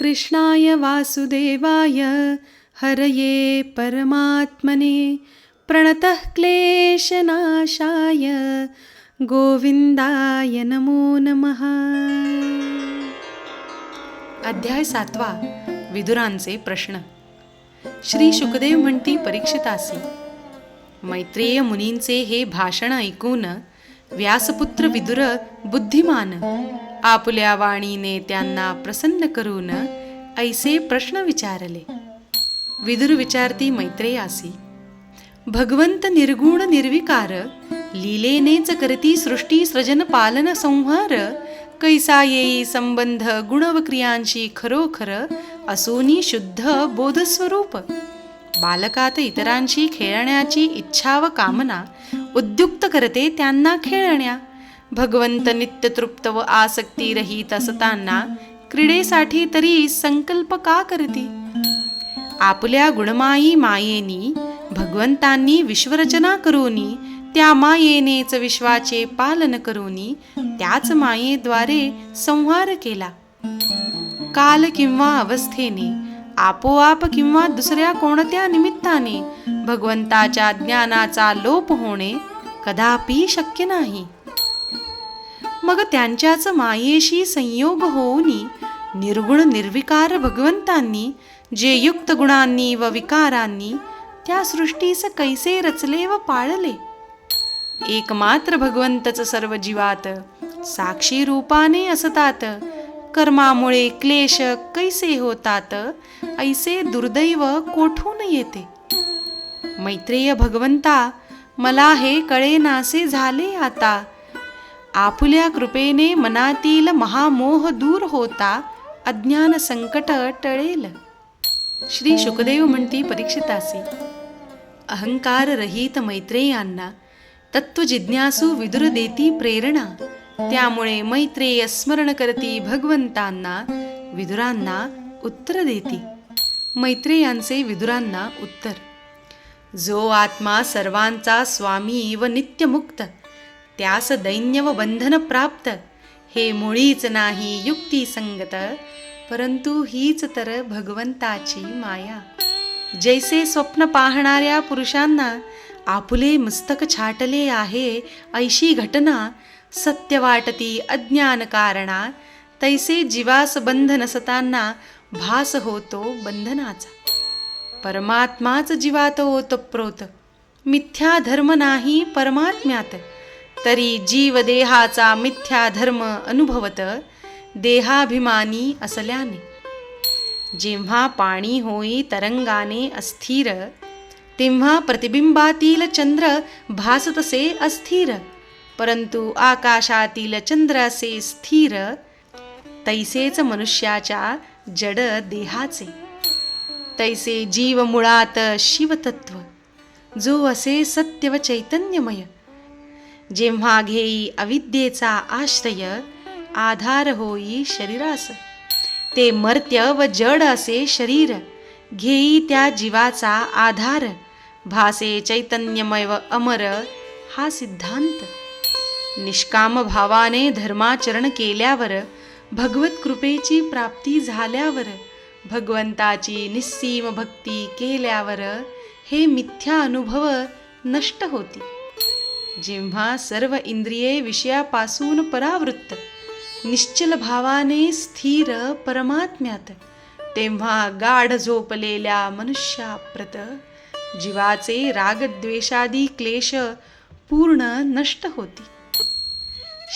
कृष्णाय वासुदेवाय हरये परमात्मने प्रणतः क्लेशनाशाय गोविंदाय नमो नमः। अध्याय सातवा विदुरांचे प्रश्न। श्री शुकदेव म्हणती परीक्षितासी मैत्रेय मुनींचे हे भाषण ऐकून व्यासपुत्र विदुर बुद्धिमान आपल्या वाणीने त्यांना प्रसन्न करून ऐसे प्रश्न विचारले. विदुर विचारती मैत्रेयासी भगवंत निर्गुण निर्विकार लीलेनेच करती सृष्टी सृजन पालन संहार कैसा येई संबंध गुणवक्रियांशी खरोखर असोनी शुद्ध बोधस्वरूप? बालकात इतरांशी खेळण्याची इच्छा व कामना उद्युक्त करते त्यांना खेळण्या. भगवंत नित्यतृप्त व आसक्ती रहित असताना क्रीडेसाठी तरी संकल्प का करती? आपल्या गुणमाई मायेनी भगवंतांनी विश्वरचना करोनी त्या मायेनेच विश्वाचे पालन करोनी त्याच मायेद्वारे संहार केला. काल किंवा अवस्थेने आपोआप किंवा दुसऱ्या कोणत्या निमित्ताने भगवंताच्या ज्ञानाचा लोप होणे कदापि शक्य नाही. मग त्यांच्याच मायेशी संयोग होऊनी निर्गुण निर्विकार भगवंतांनी जे युक्त गुणांनी व विकारांनी त्या सृष्टीस कैसे रचले व पाळले? एकमात्र भगवंतच सर्व जीवात साक्षी रूपाने असतात. कर्मामुळे क्लेश कैसे होतात? ऐसे दुर्दैव कोठून येते? मैत्रेय भगवंता मला हे कळे नासे झाले आता. आपुल्या कृपेने मनातील महामोह दूर होता अज्ञान संकट टळेल. श्री शुकदेव म्हणती परीक्षितासी अहंकार रहित मैत्रेयांना तत्वजिज्ञासू विदुर देती प्रेरणा त्यामुळे मैत्रेय स्मरण करती भगवंतांना विदुरांना उत्तर देती. मैत्रेयांचे विदुरांना उत्तर जो आत्मा सर्वांचा स्वामी व नित्यमुक्त त्यास दैन्य व बंधन प्राप्त. हे मुळीच नाही युक्ती संगत परंतु हीच तर भगवंताची माया. जैसे स्वप्न पाहणाऱ्या पुरुषांना आपुले मस्तक छाटले आहे ऐशी घटना सत्य वाटती अज्ञान कारणा तैसे जीवास बंध नसताना भास होतो बंधनाचा. परमात्माच जीवात ओतप्रोत मिथ्या धर्म नाही परमात्म्यात. तरी जीव देहाचा मिथ्या धर्म अनुभवत देहाभिमानी असल्याने. जेव्हा पाणी होई तरंगाने अस्थिर तेव्हा प्रतिबिंबातील चंद्र भासतसे अस्थिर परंतु आकाशातील चंद्र असे स्थिर तैसेच मनुष्याच्या जड देहाचे. तैसे जीव मुळात शिवतत्व जो असे सत्य व चैतन्यमय जेव्हा घेई अविद्येचा आश्रय आधार होई शरीरास. ते मर्त्य व जड असे शरीर घेई त्या जीवाचा आधार. भासे चैतन्यमय व अमर हा सिद्धांत. निष्काम भावाने धर्माचरण केल्यावर भगवत कृपेची प्राप्ती झाल्यावर भगवंताची निस्सीम भक्ती केल्यावर हे मिथ्या अनुभव नष्ट होती. जेव्हा सर्व इंद्रिये विषयापासून परावृत्त निश्चल भावाने स्थिर परमात्म्यात तेव्हा गाढ झोपलेल्या मनुष्याप्रत जीवाचे रागद्वेषादी क्लेश पूर्ण नष्ट होती.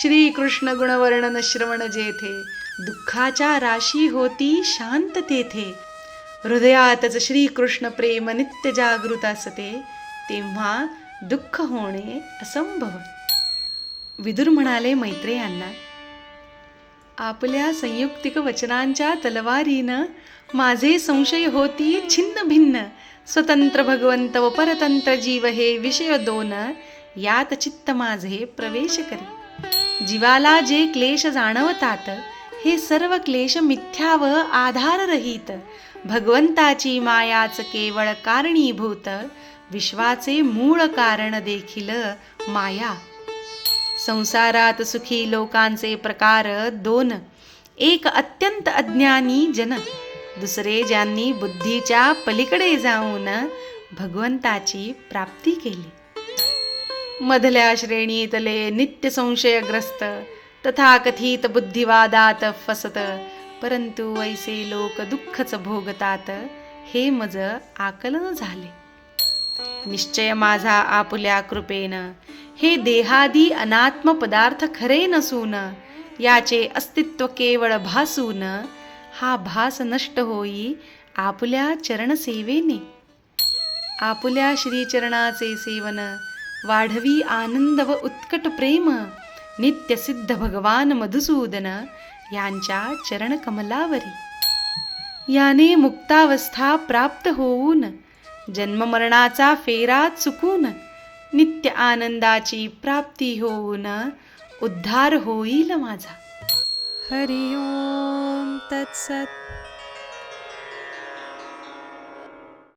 श्रीकृष्ण गुणवर्णन श्रवण जेथे दुःखाच्या राशी होती शांत तेथे हृदयातच श्रीकृष्ण प्रेम नित्य जागृत असते तेव्हा दुःख होणे असंभव. विदुर म्हणाले मैत्रेयांना आपल्या संयुक्तिक वचनांच्या तलवारीनं माझे संशय होती छिन्न भिन्न. स्वतंत्र भगवंत व परतंत्र जीव हे विषय दोन. यात चित्त माझे प्रवेश करे. जीवाला जे क्लेश जाणवतात हे सर्व क्लेश मिथ्या व आधाररहित. भगवंताची मायाच केवळ कारणीभूत. विश्वाचे मूळ कारण देखील माया. संसारात सुखी लोकांचे प्रकार दोन. एक अत्यंत अज्ञानी जन दुसरे ज्यांनी बुद्धीच्या पलीकडे जाऊन भगवंताची प्राप्ती केली. मधल्या श्रेणीतले नित्य संशयग्रस्त तथाकथित बुद्धिवादात फसत परंतु वैसे लोक दुःखच भोगतात हे मज आकलन झाले. निश्चय माझा आपुल्या कृपेन. हे देहादी अनात्म पदार्थ खरे नसून याचे अस्तित्व केवळ भासून हा भास नष्ट होई आपुल्या चरणसेवेने. आपुल्या श्रीचरणाचे सेवन वाढवी आनंद व उत्कट प्रेम नित्य सिद्ध भगवान मधुसूदन यांच्या चरणकमलावरी. याने मुक्तावस्था प्राप्त होऊन जन्ममरणाचा फेरा चुकून नित्य आनंदाची प्राप्ती होऊन उद्धार होईल माझा. हरि ओं तत्सत्.